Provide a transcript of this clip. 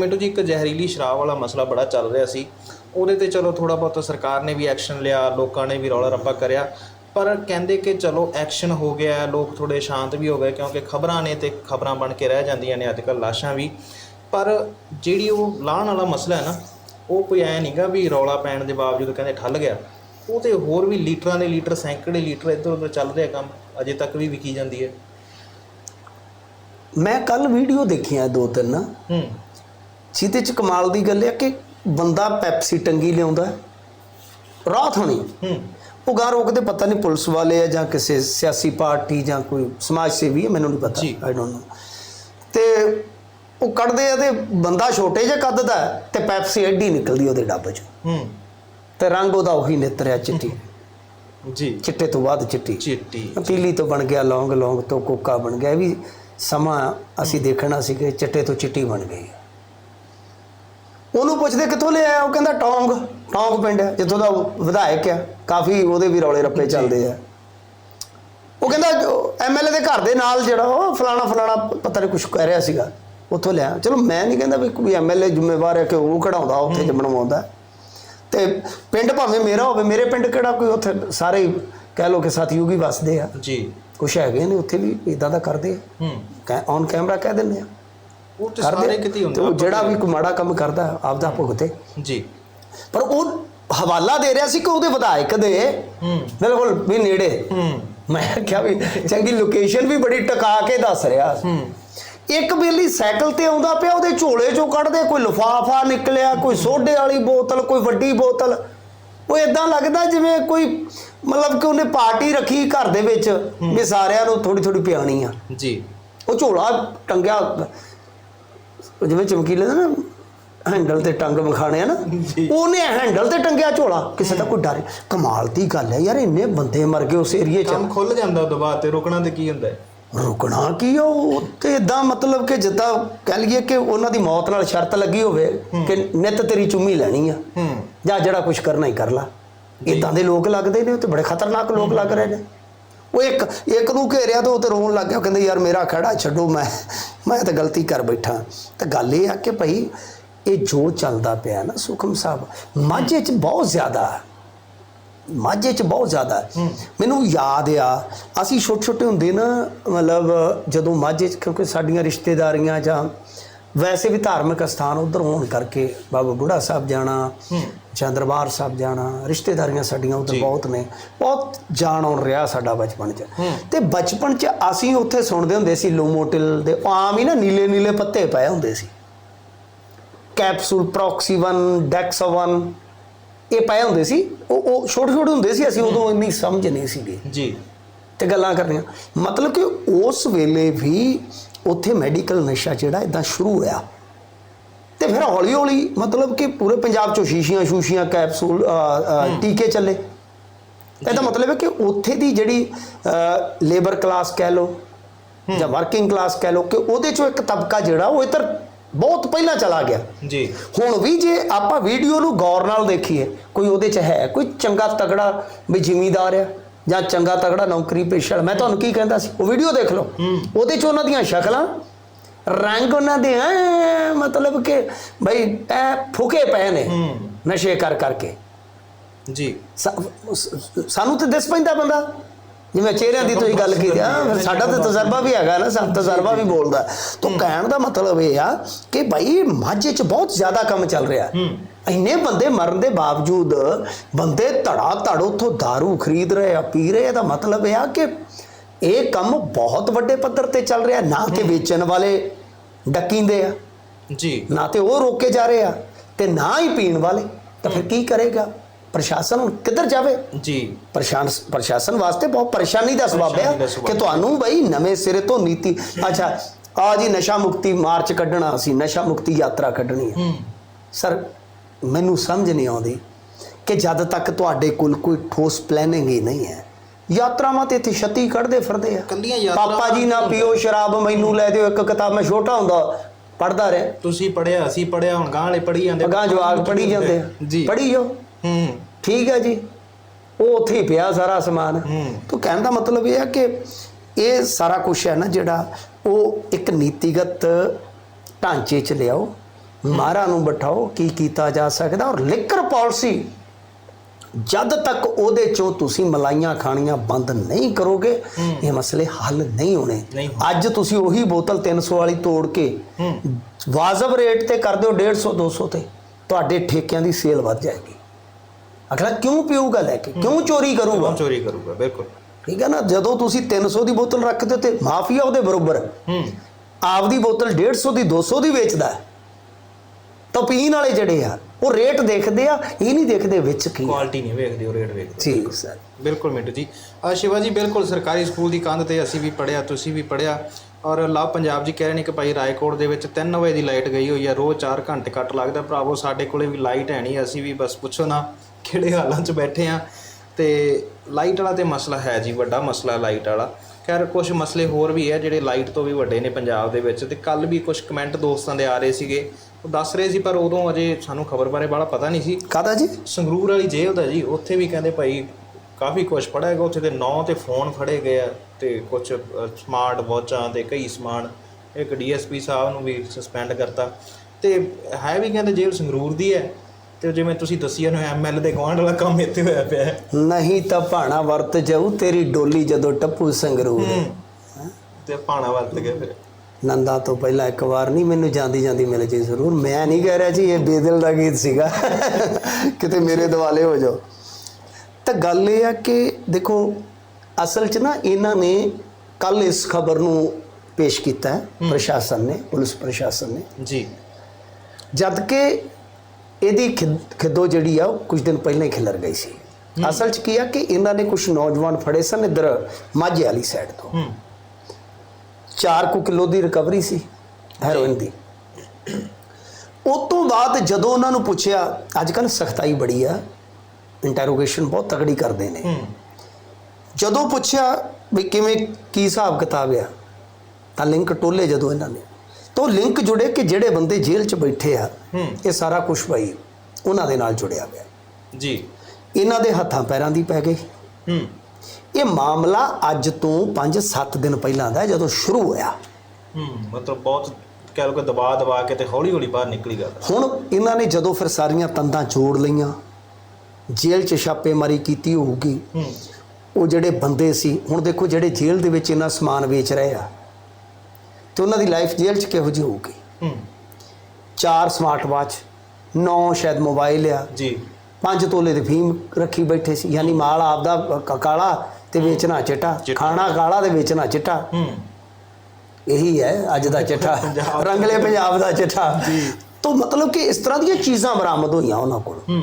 ਮੈਨੂੰ ਜੀ ਇੱਕ ਜ਼ਹਿਰੀਲੀ ਸ਼ਰਾਬ ਵਾਲਾ ਮਸਲਾ ਬੜਾ ਚੱਲ ਰਿਹਾ ਸੀ। ਉਹਦੇ ਤੇ ਚਲੋ ਥੋੜਾ ਬਹੁਤ ਸਰਕਾਰ ਨੇ ਵੀ ਐਕਸ਼ਨ ਲਿਆ ਲੋਕਾਂ ਨੇ ਵੀ ਰੌਲਾ ਰੱਪਾ ਕਰਿਆ। ਪਰ ਕਹਿੰਦੇ ਕਿ ਚਲੋ ਐਕਸ਼ਨ ਹੋ ਗਿਆ ਲੋਕ ਥੋੜੇ ਸ਼ਾਂਤ ਵੀ ਹੋ ਗਏ ਕਿਉਂਕਿ ਖਬਰਾਂ ਨੇ ਤੇ ਖਬਰਾਂ ਬਣ ਕੇ ਰਹਿ ਜਾਂਦੀਆਂ ਨੇ ਅੱਜ ਕੱਲ੍ਹ ਲਾਸ਼ਾਂ ਵੀ। ਪਰ ਜਿਹੜੀ ਉਹ ਲਾਹਣ ਵਾਲਾ ਮਸਲਾ ਹੈ ਨਾ ਉਹ ਕੋਈ ਐ ਨਹੀਂਗਾ ਵੀ ਰੌਲਾ ਪੈਣ ਦੇ ਬਾਵਜੂਦ ਕਹਿੰਦੇ ਠੱਲ ਗਿਆ। ਉਹ ਤੇ ਹੋਰ ਵੀ ਲੀਟਰਾਂ ਦੇ ਲੀਟਰ ਸੈਂਕੜੇ ਲੀਟਰ ਇੱਧਰ ਉੱਧਰ ਚੱਲ ਰਿਹਾ ਕੰਮ ਅਜੇ ਤੱਕ ਵੀ ਵਿਕੀ ਜਾਂਦੀ ਹੈ। ਮੈਂ ਕੱਲ ਵੀਡੀਓ ਦੇਖੀਆਂ ਦੋ ਤਿੰਨ। ਹੂੰ। ਜਿਹਦੇ ਚ ਕਮਾਲ ਦੀ ਗੱਲ ਹੈ ਕਿ ਬੰਦਾ ਪੈਪਸੀ ਟੰਗੀ ਲਿਆਉਂਦਾ। ਰਾਤ ਹੋਣੀ। ਹੂੰ। ਉਹ ਗਾਂ ਰੋਕਦੇ ਪਤਾ ਨਹੀਂ ਪੁਲਿਸ ਵਾਲੇ ਆ ਜਾਂ ਕਿਸੇ ਸਿਆਸੀ ਪਾਰਟੀ ਜਾਂ ਕੋਈ ਸਮਾਜ ਸੇਵੀ ਹੈ ਮੈਨੂੰ ਨਹੀਂ ਪਤਾ। ਆਈ ਡੋਨਟ ਨੋ ਤੇ ਉਹ ਕੱਢਦੇ ਆ ਤੇ ਬੰਦਾ ਛੋਟੇ ਜਿਹਾ ਕੱਦ ਦਾ ਹੈ ਤੇ ਪੈਪਸੀ ਐਡੀ ਨਿਕਲਦੀ ਉਹਦੇ ਡੱਬ 'ਚ। ਹੂੰ। ਤੇ ਰੰਗ ਉਹਦਾ ਉਹੀ ਨਿਤਰਿਆ ਚਿੱਟੀ। ਜੀ। ਚਿੱਟੇ ਤੋਂ ਬਾਅਦ ਚਿੱਟੀ। ਚਿੱਟੀ। ਪੀਲੀ ਤੋਂ ਬਣ ਗਿਆ ਲੌਂਗ ਲੌਂਗ ਤੋਂ ਕੋਕਾ ਬਣ ਗਿਆ ਇਹ ਵੀ ਸਮਾਂ ਅਸੀਂ ਦੇਖਣਾ ਸੀ ਕਿ ਚਿੱਟੇ ਤੋਂ ਚਿੱਟੀ ਬਣ ਗਈ ਉਹਨੂੰ ਪੁੱਛਦੇ ਕਿੱਥੋਂ ਲਿਆ ਉਹ ਕਹਿੰਦਾ ਟੌਂਗ ਟੌਂਗ ਪਿੰਡ ਹੈ ਜਿੱਥੋਂ ਦਾ ਵਿਧਾਇਕ ਆ ਕਾਫੀ ਉਹਦੇ ਵੀ ਰੌਲੇ ਰੱਪੇ ਚੱਲਦੇ ਆ। ਉਹ ਕਹਿੰਦਾ ਐਮਐਲਏ ਦੇ ਘਰ ਦੇ ਨਾਲ ਜਿਹੜਾ ਉਹ ਫਲਾਣਾ ਫਲਾਣਾ ਪਤਾ ਨਹੀਂ ਕੁਝ ਕਹਿ ਰਿਹਾ ਸੀਗਾ ਉੱਥੋਂ ਲਿਆ। ਚਲੋ ਮੈਂ ਨਹੀਂ ਕਹਿੰਦਾ ਵੀ ਕੋਈ ਐਮਐਲਏ ਜ਼ਿੰਮੇਵਾਰ ਹੈ ਕਿ ਉਹ ਕਢਾਉਂਦਾ ਉੱਥੇ ਜ ਬਣਵਾਉਂਦਾ। ਤੇ ਪਿੰਡ ਭਾਵੇਂ ਮੇਰਾ ਹੋਵੇ ਮੇਰੇ ਪਿੰਡ ਕਿਹੜਾ ਕੋਈ ਉੱਥੇ ਸਾਰੇ ਹੀ ਕਹਿ ਲੋ ਕਿ ਸਤਿਯੁਗੀ ਵਸਦੇ ਆ। ਜੀ। ਕੁਛ ਹੈਗੇ ਨੇ ਉੱਥੇ ਵੀ ਇਦਾਂ ਦਾ ਕਰਦੇ ਆ। ਹੂੰ। ਔਨ ਕੈਮਰਾ ਕਹਿ ਦਿੰਦੇ ਆ। ਉਹ ਤੇ ਸਾਰੇ। ਕਿਤੇ ਹੁੰਦਾ ਉਹ ਜਿਹੜਾ ਵੀ ਮਾੜਾ ਕੰਮ ਕਰਦਾ ਆਪਦਾ ਭੁਗਤੇ। ਜੀ। ਪਰ ਉਹ ਹਵਾਲਾ ਦੇ ਰਿਹਾ ਸੀ ਕਿ ਉਹਦੇ ਵਿਧਾਇਕ ਦੇ ਹੂੰ। ਬਿਲਕੁਲ ਵੀ ਨੇੜੇ। ਹੂੰ। ਮੈਂ ਕਿਹਾ ਵੀ ਚੰਗੀ ਲੋਕੇਸ਼ਨ ਵੀ ਬੜੀ ਟਿਕਾ ਕੇ ਦੱਸ ਰਿਹਾ। ਹੂੰ। ਇੱਕ ਬੇਲੀ ਸਾਈਕਲ ਤੇ ਆਉਂਦਾ ਪਿਆ ਉਹਦੇ ਝੋਲੇ ਚੋਂ ਕੱਢਦੇ ਕੋਈ ਲਿਫਾਫਾ ਨਿਕਲਿਆ ਕੋਈ ਸੋਡੇ ਵਾਲੀ ਬੋਤਲ ਕੋਈ ਵੱਡੀ ਬੋਤਲ। ਉਹ ਇਦਾਂ ਲੱਗਦਾ ਜਿਵੇਂ ਕੋਈ ਮਤਲਬ ਕਿ ਉਹਨੇ ਪਾਰਟੀ ਰੱਖੀ ਘਰ ਦੇ ਵਿੱਚ ਵੀ ਸਾਰਿਆਂ ਨੂੰ ਥੋੜੀ ਥੋੜੀ ਪਿਆਣੀ ਆ। ਜੀ। ਉਹ ਝੋਲਾ ਟੰਗਿਆ ਉਹ ਜਿਵੇਂ ਚਮਕੀਲੇ ਦਾ ਨਾ ਹੈਂਡਲ ਤੇ ਟੰਗ ਮਖਾਣੇ ਆ ਨਾ। ਉਹਨੇ ਹੈਂਡਲ ਤੇ ਟੰਗਿਆ ਝੋਲਾ। ਕਿਸੇ ਦਾ ਕੋਈ ਡਰ ਕਮਾਲ ਦੀ ਗੱਲ ਹੈ ਯਾਰ ਇੰਨੇ ਬੰਦੇ ਮਰ ਗਏ ਉਸ ਏਰੀਏ 'ਚ। ਕੰਮ ਖੁੱਲ ਜਾਂਦਾ ਉਦੋਂ ਬਾਅਦ ਤੇ ਰੁਕਣਾ ਤੇ ਕੀ ਹੁੰਦਾ ਹੈ? ਰੁਕਣਾ ਕੀ ਆ? ਉਹ ਤੇ ਇਦਾਂ ਮਤਲਬ ਕਿ ਜਿੱਦਾਂ ਕਹਿ ਲਈਏ ਕਿ ਉਹਨਾਂ ਦੀ ਮੌਤ ਨਾਲ ਸ਼ਰਤ ਲੱਗੀ ਹੋਵੇ ਕਿ ਨਿਤ ਤੇਰੀ ਚੁੰਮੀ ਲੈਣੀ ਆ। ਜਾਂ ਜਿਹੜਾ ਕੁਝ ਕਰਨਾ ਹੀ ਕਰ ਲਾ ਇਦਾਂ ਦੇ ਲੋਕ ਲੱਗਦੇ ਨੇ ਉਹ ਤੇ ਬੜੇ ਖਤਰਨਾਕ ਲੋਕ ਲੱਗ ਰਹੇ ਨੇ। ਉਹ ਇੱਕ ਇੱਕ ਨੂੰ ਘੇਰਿਆ ਤਾਂ ਉਹ ਤੇ ਰੋਣ ਲੱਗ ਗਿਆ। ਕਹਿੰਦੇ ਯਾਰ ਮੇਰਾ ਖੜਾ ਛੱਡੋ ਮੈਂ ਮੈਂ ਤਾਂ ਗਲਤੀ ਕਰ ਬੈਠਾ। ਤੇ ਗੱਲ ਇਹ ਆ ਕਿ ਭਾਈ ਇਹ ਜੋ ਚੱਲਦਾ ਪਿਆ ਨਾ ਸੁਖਮ ਸਾਹਿਬ ਮਾਝੇ 'ਚ ਬਹੁਤ ਜ਼ਿਆਦਾ ਮਾਝੇ 'ਚ ਬਹੁਤ ਜ਼ਿਆਦਾ। ਮੈਨੂੰ ਯਾਦ ਆ ਅਸੀਂ ਛੋਟੇ ਛੋਟੇ ਹੁੰਦੇ ਨਾ ਮਤਲਬ ਜਦੋਂ ਮਾਝੇ 'ਚ ਕਿਉਂਕਿ ਸਾਡੀਆਂ ਰਿਸ਼ਤੇਦਾਰੀਆਂ ਜਾਂ ਵੈਸੇ ਵੀ ਧਾਰਮਿਕ ਸਥਾਨ ਉਧਰ ਹੋਣ ਕਰਕੇ ਬਾਬਾ ਬੁੱਢਾ ਸਾਹਿਬ ਜਾਣਾ ਜਾਂ ਦਰਬਾਰ ਸਾਹਿਬ ਜਾਣਾ ਰਿਸ਼ਤੇਦਾਰੀਆਂ ਸਾਡੀਆਂ ਉਧਰ। ਬਹੁਤ ਨੇ। ਬਹੁਤ ਜਾਣ ਆਉਣ ਰਿਹਾ ਸਾਡਾ ਬਚਪਨ 'ਚ। ਤੇ ਬਚਪਨ 'ਚ ਅਸੀਂ ਉੱਥੇ ਸੁਣਦੇ ਹੁੰਦੇ ਸੀ ਲੋਮੋਟਿਲ ਦੇ ਆਮ ਹੀ ਨਾ ਨੀਲੇ ਨੀਲੇ ਪੱਤੇ ਪਏ ਹੁੰਦੇ ਸੀ। ਕੈਪਸੂਲ ਪ੍ਰੋਕਸੀਵਨ ਡੈਕਸੋਵਨ ਇਹ ਪਏ ਹੁੰਦੇ ਸੀ। ਉਹ ਉਹ ਛੋਟੇ ਛੋਟੇ ਹੁੰਦੇ ਸੀ ਅਸੀਂ ਉਦੋਂ ਇੰਨੀ ਸਮਝ ਨਹੀਂ ਸੀਗੇ। ਜੀ। ਤੇ ਗੱਲਾਂ ਕਰਨੀਆਂ। ਮਤਲਬ ਕਿ ਉਸ ਵੇਲੇ ਵੀ ਉੱਥੇ ਮੈਡੀਕਲ ਨਸ਼ਾ ਜਿਹੜਾ ਇਦਾਂ ਸ਼ੁਰੂ ਹੋਇਆ। ਤੇ ਫਿਰ ਹੌਲੀ ਹੌਲੀ ਮਤਲਬ ਕਿ ਪੂਰੇ ਪੰਜਾਬ ਚੋਂ ਸ਼ੀਸ਼ੀਆਂ ਸ਼ੂਸ਼ੀਆਂ ਕੈਪਸੂਲ ਟੀਕੇ ਚੱਲੇ। ਇਹਦਾ ਮਤਲਬ ਹੈ ਕਿ ਉੱਥੇ ਦੀ ਜਿਹੜੀ ਲੇਬਰ ਕਲਾਸ ਕਹਿ ਲਓ ਜਾਂ ਵਰਕਿੰਗ ਕਲਾਸ ਕਹਿ ਲਓ ਕਿ ਉਹਦੇ ਚੋਂ ਇੱਕ ਤਬਕਾ ਜਿਹੜਾ ਉਹ ਇੱਧਰ ਬਹੁਤ ਪਹਿਲਾਂ ਚਲਾ ਗਿਆ। ਜੀ। ਹੁਣ ਵੀ ਜੇ ਆਪਾਂ ਵੀਡੀਓ ਨੂੰ ਗੌਰ ਨਾਲ ਦੇਖੀਏ ਕੋਈ ਉਹਦੇ ਚ ਹੈ ਕੋਈ ਚੰਗਾ ਤਗੜਾ ਵੀ ਜ਼ਿਮੀਦਾਰ ਆ ਜਾਂ ਚੰਗਾ ਤਗੜਾ ਨੌਕਰੀ ਪੇਸ਼ਾ ਮੈਂ ਤੁਹਾਨੂੰ ਕੀ ਕਹਿੰਦਾ ਸੀ? ਉਹ ਵੀਡੀਓ ਦੇਖ ਲਓ। ਉਹਦੇ ਚ ਉਹਨਾਂ ਦੀਆਂ ਸ਼ਕਲਾਂ ਰੰਗ ਉਹਨਾਂ ਦੇ ਐਂ ਮਤਲਬ ਕਿ ਬਈ ਐ ਫੁਕੇ ਪਏ ਨੇ ਨਸ਼ੇ ਕਰ ਕਰਕੇ। ਜੀ। ਸਾਨੂੰ ਤੇ ਦਿਸ ਪੈਂਦਾ ਬੰਦਾ। ਜਿਵੇਂ ਚਿਹਰਿਆਂ ਦੀ ਤੁਸੀਂ ਗੱਲ ਕੀਤੀ ਆ ਫਿਰ ਸਾਡਾ ਤਾਂ ਤਜਰਬਾ ਵੀ ਹੈਗਾ ਨਾ ਸਾਡਾ ਤਜਰਬਾ ਵੀ ਬੋਲਦਾ। ਤਾਂ ਕਹਿਣ ਦਾ ਮਤਲਬ ਇਹ ਆ ਕਿ ਭਾਈ ਮਾਝੇ 'ਚ ਬਹੁਤ ਜ਼ਿਆਦਾ ਕੰਮ ਚੱਲ ਰਿਹਾ। ਇੰਨੇ ਬੰਦੇ ਮਰਨ ਦੇ ਬਾਵਜੂਦ ਬੰਦੇ ਧੜਾ ਧੜ ਉਥੋਂ दारू ਖਰੀਦ ਰਹੇ ਆ ਪੀ ਰਹੇ ਆ ਦਾ ਮਤਲਬ ਇਹ ਆ ਕਿ ਇਹ ਕੰਮ ਬਹੁਤ ਵੱਡੇ ਪੱਧਰ ਤੇ ਚੱਲ ਰਿਹਾ ਨਾ ਕਿ ਵੇਚਣ ਵਾਲੇ ਡੱਕੀਂਦੇ ਆ। ਜੀ। ਨਾ ਤੇ ਉਹ ਰੋਕੇ ਜਾ ਰਹੇ ਆ ਤੇ ਨਾ ਹੀ ਪੀਣ ਵਾਲੇ। ਤਾਂ ਫਿਰ ਕੀ ਕਰੇਗਾ? ਪ੍ਰਸ਼ਾਸਨ ਕਿੱਧਰ ਜਾਵੇ? ਜੀ। ਪ੍ਰਸ਼ਾਸਨ ਪ੍ਰਸ਼ਾਸਨ ਵਾਸਤੇ ਬਹੁਤ ਪਰੇਸ਼ਾਨੀ ਦਾ ਸਬਬ ਹੈ ਕਿ ਤੁਹਾਨੂੰ ਬਈ ਨਵੇਂ ਸਿਰੇ ਤੋਂ ਨੀਤੀ ਅੱਛਾ ਆ ਜੀ ਨਸ਼ਾ ਮੁਕਤੀ ਮਾਰਚ ਕੱਢਣਾ ਸੀ ਨਸ਼ਾ ਮੁਕਤੀ ਯਾਤਰਾ ਕੱਢਣੀ ਹੈ। ਸਰ ਮੈਨੂੰ ਸਮਝ ਨਹੀਂ ਆਉਂਦੀ ਕਿ ਜਦ ਤੱਕ ਤੁਹਾਡੇ ਕੋਲ ਕੋਈ ਠੋਸ ਪਲੈਨਿੰਗ ਹੀ ਨਹੀਂ ਹੈ ਯਾਤਰਾਵਾਂ ਤੇ ਇੱਥੇ ਛੱਤੀ ਕੱਢਦੇ ਫਿਰਦੇ ਆ। ਕੱਲੀਆਂ ਯਾਤਰਾਵਾਂ ਪਾਪਾ ਜੀ ਨਾ ਪੀਓ ਸ਼ਰਾਬ ਮੈਨੂੰ ਲੈ ਦਿਓ ਇੱਕ ਕਿਤਾਬ ਮੈਂ ਛੋਟਾ ਹੁੰਦਾ ਪੜਦਾ ਰਿਹਾ। ਤੁਸੀਂ ਪੜਿਆ ਅਸੀਂ ਪੜਿਆ ਹੁਣ ਗਾਂ ਵਾਲੇ ਪੜੀ ਜਾਂਦੇ। ਅਗਾਂ ਜਵਾਕ ਪੜੀ ਜਾਂਦੇ ਜੀ। ਪੜੀ ਜਾਓ। ਹੂੰ। ਠੀਕ ਹੈ ਜੀ। ਉਹ ਉੱਥੇ ਹੀ ਪਿਆ ਸਾਰਾ ਸਮਾਨ। ਹੂੰ। ਤਾਂ ਕਹਿਣ ਦਾ ਮਤਲਬ ਇਹ ਹੈ ਕਿ ਇਹ ਸਾਰਾ ਕੁਝ ਹੈ ਨਾ ਜਿਹੜਾ ਉਹ ਇੱਕ ਨੀਤੀਗਤ ਢਾਂਚੇ 'ਚ ਲਿਆਓ ਮਾਰਾ ਨੂੰ ਬਿਠਾਓ ਕੀ ਕੀਤਾ ਜਾ ਸਕਦਾ ਔਰ ਲਿਕਰ ਪਾਲਿਸੀ ਜਦ ਤੱਕ ਉਹਦੇ ਚੋਂ ਤੁਸੀਂ ਮਲਾਈਆਂ ਖਾਣੀਆਂ ਬੰਦ ਨਹੀਂ ਕਰੋਗੇ ਇਹ ਮਸਲੇ ਹੱਲ ਨਹੀਂ ਹੋਣੇ। ਅੱਜ ਤੁਸੀਂ ਉਹੀ ਬੋਤਲ 300 ਵਾਲੀ ਤੋੜ ਕੇ ਵਾਜਬ ਰੇਟ ਤੇ ਕਰ ਦਿਓ 150 200 ਤੇ। ਤੁਹਾਡੇ ਠੇਕਿਆਂ ਦੀ ਸੇਲ ਵੱਧ ਜਾਏਗੀ। ਅਗਲਾ ਕਿਉਂ ਪੀਊਗਾ ਲੈ ਕੇ? ਕਿਉਂ ਚੋਰੀ ਕਰੂਗਾ? ਚੋਰੀ ਕਰੂਗਾ? ਬਿਲਕੁਲ। ਠੀਕ ਹੈ ਨਾ? ਜਦੋਂ ਤੁਸੀਂ 300 ਦੀ ਬੋਤਲ ਰੱਖਦੇ ਹੋ ਤੇ ਮਾਫੀਆ ਉਹਦੇ ਬਰੋਬਰ। ਹੈ। ਆਪਦੀ ਬੋਤਲ 150 ਦੀ 200 ਦੀ ਵੇਚਦਾ। ਤਾਂ ਪੀਣ ਵਾਲੇ ਜਿਹੜੇ ਆ ਉਹ ਰੇਟ ਦੇਖਦੇ ਆ ਇਹ ਨਹੀਂ ਦੇਖਦੇ ਵਿੱਚ ਕੀ। ਕੁਆਲਿਟੀ ਨਹੀਂ ਵੇਖਦੇ ਉਹ ਰੇਟ ਵੇਖਦੇ। ਜੀ ਸਰ। ਬਿਲਕੁਲ ਮਿੰਟੂ ਜੀ। ਆ ਸ਼ਿਵਾ ਜੀ ਬਿਲਕੁਲ ਸਰਕਾਰੀ ਸਕੂਲ ਦੀ ਕੰਧ ਤੇ ਅਸੀਂ ਵੀ ਪੜਿਆ ਤੁਸੀਂ ਵੀ ਪੜਿਆ ਔਰ ਲਵ ਪੰਜਾਬ ਜੀ ਕਹਿ ਰਹੇ ਨੇ ਕਿ ਭਾਈ ਰਾਏਕੋਟ ਦੇ ਵਿੱਚ 3 ਵਜੇ ਦੀ ਲਾਈਟ ਗਈ ਹੋਈ ਆ ਰੋਜ਼ 4 ਘੰਟੇ ਕੱਟ ਲੱਗਦਾ। ਭਰਾਵੋ ਸਾਡੇ ਕੋਲੇ ਵੀ ਲਾਈਟ ਹੈ ਨਹੀਂ ਅਸੀਂ ਵੀ ਬਸ ਪੁੱਛੋ ਨਾ ਕਿਹੜੇ ਹਾਲਾਂ 'ਚ ਬੈਠੇ ਆ। ਤੇ ਲਾਈਟ ਵਾਲਾ ਤੇ ਮਸਲਾ ਹੈ ਜੀ ਵੱਡਾ ਮਸਲਾ ਲਾਈਟ ਵਾਲਾ। ਖੈਰ ਕੁਝ ਮਸਲੇ ਹੋਰ ਵੀ ਹੈ ਜਿਹੜੇ ਲਾਈਟ ਤੋਂ ਵੀ ਵੱਡੇ ਨੇ ਪੰਜਾਬ ਦੇ ਵਿੱਚ। ਤੇ ਕੱਲ ਵੀ ਕੁਝ ਕਮੈਂਟ ਦੋਸਤਾਂ ਦੇ ਆ ਰਹੇ ਸੀਗੇ। ਉਹ ਦੱਸ ਰਹੇ ਸੀ ਪਰ ਉਦੋਂ ਅਜੇ ਸਾਨੂੰ ਖਬਰ ਬਾਰੇ ਬਾਹਲਾ ਪਤਾ ਨਹੀਂ ਸੀ। ਕਾਦਾ ਜੀ? ਸੰਗਰੂਰ ਵਾਲੀ ਜੇਲ੍ਹ ਦਾ ਜੀ ਉੱਥੇ ਵੀ ਕਹਿੰਦੇ ਭਾਈ ਕਾਫੀ ਕੁਝ ਫੜਿਆ ਹੈਗਾ ਉੱਥੇ ਤੇ 9 ਤੇ ਫੋਨ ਫੜੇ ਗਏ ਆ ਤੇ ਕੁਝ ਸਮਾਰਟ ਵਾਚਾਂ ਤੇ ਕਈ ਸਮਾਨ ਇੱਕ ਡੀਐਸਪੀ ਸਾਹਿਬ ਨੂੰ ਵੀ ਸਸਪੈਂਡ ਕਰਤਾ। ਤੇ ਹੈ ਵੀ ਕਹਿੰਦੇ ਜੇਲ੍ਹ ਸੰਗਰੂਰ ਦੀ ਹੈ ਤੇ ਜਿਵੇਂ ਤੁਸੀਂ ਦੱਸੀ ਇਹਨੂੰ ਐਮਐਲ ਦੇ ਗਵਾਂਢ ਵਾਲਾ ਕੰਮ ਇੱਥੇ ਹੋਇਆ ਪਿਆ ਹੈ। ਨਹੀਂ ਤਾਂ ਭਾਣਾ ਵਰਤ ਜਾਊ ਤੇਰੀ ਡੋਲੀ ਜਦੋਂ ਟੱਪੂ ਸੰਗਰੂਰ। ਤੇ ਪਾਣਾ ਵਰਤ ਗਏ ਫਿਰ। ਨੰਦਾ ਤੋਂ ਪਹਿਲਾਂ ਇੱਕ ਵਾਰ ਨਹੀਂ ਮੈਨੂੰ ਜਾਂਦੀ ਜਾਂਦੀ ਮਿਲ ਜੇ ਜ਼ਰੂਰ। ਮੈਂ ਨਹੀਂ ਕਹਿ ਰਿਹਾ ਜੀ ਇਹ ਬੇਦਿਲ ਦਾ ਗੀਤ ਸੀਗਾ। ਕਿਤੇ ਮੇਰੇ ਦਿਵਾਲੇ ਹੋ ਜਾਓ। ਤਾਂ ਗੱਲ ਇਹ ਆ ਕਿ ਦੇਖੋ ਅਸਲ 'ਚ ਨਾ ਇਹਨਾਂ ਨੇ ਕੱਲ ਇਸ ਖਬਰ ਨੂੰ ਪੇਸ਼ ਕੀਤਾ ਪ੍ਰਸ਼ਾਸਨ ਨੇ ਪੁਲਿਸ ਪ੍ਰਸ਼ਾਸਨ ਨੇ। ਜੀ। ਜਦ ਕਿ ਇਹਦੀ ਖਿਦ- ਜਿਹੜੀ ਆ ਕੁਝ ਦਿਨ ਪਹਿਲਾਂ ਹੀ ਖਿਲਰ ਗਈ ਸੀ। ਅਸਲ 'ਚ ਕੀ ਆ ਕਿ ਇਹਨਾਂ ਨੇ ਕੁਝ ਨੌਜਵਾਨ ਫੜੇ ਸਨ ਇੱਧਰ ਮਾਝੇ ਵਾਲੀ ਸਾਈਡ ਤੋਂ। 4 ਕੁ ਕਿਲੋ ਦੀ ਰਿਕਵਰੀ ਸੀ ਹੈਰੋਇਨ ਦੀ। ਉਸ ਤੋਂ ਬਾਅਦ ਜਦੋਂ ਉਹਨਾਂ ਨੂੰ ਪੁੱਛਿਆ ਅੱਜ ਕੱਲ ਸਖਤਾਈ ਬੜੀ ਆ ਇੰਟਰੋਗੇਸ਼ਨ ਬਹੁਤ ਤਗੜੀ ਕਰਦੇ ਨੇ। ਜਦੋਂ ਪੁੱਛਿਆ ਵੀ ਕਿਵੇਂ ਕੀ ਹਿਸਾਬ ਕਿਤਾਬ ਆ ਤਾਂ ਲਿੰਕ ਟੋਲੇ ਜਦੋਂ ਇਹਨਾਂ ਨੇ। ਤਾਂ ਲਿੰਕ ਜੁੜੇ ਕਿ ਜਿਹੜੇ ਬੰਦੇ ਜੇਲ੍ਹ 'ਚ ਬੈਠੇ ਆ ਇਹ ਸਾਰਾ ਕੁਝ ਭਾਈ ਉਹਨਾਂ ਦੇ ਨਾਲ ਜੁੜਿਆ ਹੋਇਆ। ਜੀ। ਇਹਨਾਂ ਦੇ ਹੱਥਾਂ ਪੈਰਾਂ ਦੀ ਪੈ ਗਈ। ਹੂੰ। ਇਹ ਮਾਮਲਾ ਅੱਜ ਤੋਂ 5-7 ਦਿਨ ਪਹਿਲਾਂ ਦਾ ਜਦੋਂ ਸ਼ੁਰੂ ਹੋਇਆ। ਹੂੰ ਮਤਲਬ ਬਹੁਤ ਕਹਿ ਲਓ ਕਿ ਦਬਾ ਦਬਾ ਕੇ ਤੇ ਹੌਲੀ ਹੌਲੀ ਬਾਹਰ ਨਿਕਲੀ ਗੱਲ। ਹੁਣ ਇਹਨਾਂ ਨੇ ਜਦੋਂ ਫਿਰ ਸਾਰੀਆਂ ਤੰਦਾਂ ਜੋੜ ਲਈਆਂ ਜੇਲ੍ਹ 'ਚ ਛਾਪੇਮਾਰੀ ਕੀਤੀ ਹੋਊਗੀ। ਉਹ ਜਿਹੜੇ ਬੰਦੇ ਸੀ ਹੁਣ ਦੇਖੋ ਜਿਹੜੇ ਜੇਲ੍ਹ ਦੇ ਵਿੱਚ ਇਹਨਾਂ ਸਮਾਨ ਵੇਚ ਰਹੇ ਆ ਤੇ ਉਹਨਾਂ ਦੀ ਲਾਈਫ ਜੇਲ੍ਹ 'ਚ ਕਿਹੋ ਜਿਹੀ ਹੋਊਗੀ? ਚਾਰ ਸਮਾਰਟ ਵਾਚ ਨੌ ਸ਼ਾਇਦ ਮੋਬਾਈਲ ਆ। ਜੀ। 5 ਤੋਲੇ ਦੀ ਫੀਮ ਰੱਖੀ ਬੈਠੇ ਸੀ ਯਾਨੀ ਮਾਲ ਆਪਦਾ ਕਾਲਾ ਤੇ ਵੇਚਣਾ ਚਿੱਟਾ। ਖਾਣਾ ਕਾਲਾ ਤੇ ਵੇਚਣਾ ਚਿੱਟਾ। ਹੂੰ। ਇਹੀ ਹੈ ਅੱਜ ਦਾ ਚਿੱਟਾ ਰੰਗਲੇ ਪੰਜਾਬ ਦਾ ਚਿੱਟਾ। ਤੋਂ ਮਤਲਬ ਕਿ ਇਸ ਤਰ੍ਹਾਂ ਦੀਆਂ ਚੀਜ਼ਾਂ ਬਰਾਮਦ ਹੋਈਆਂ ਉਹਨਾਂ ਕੋਲ। ਹੂੰ।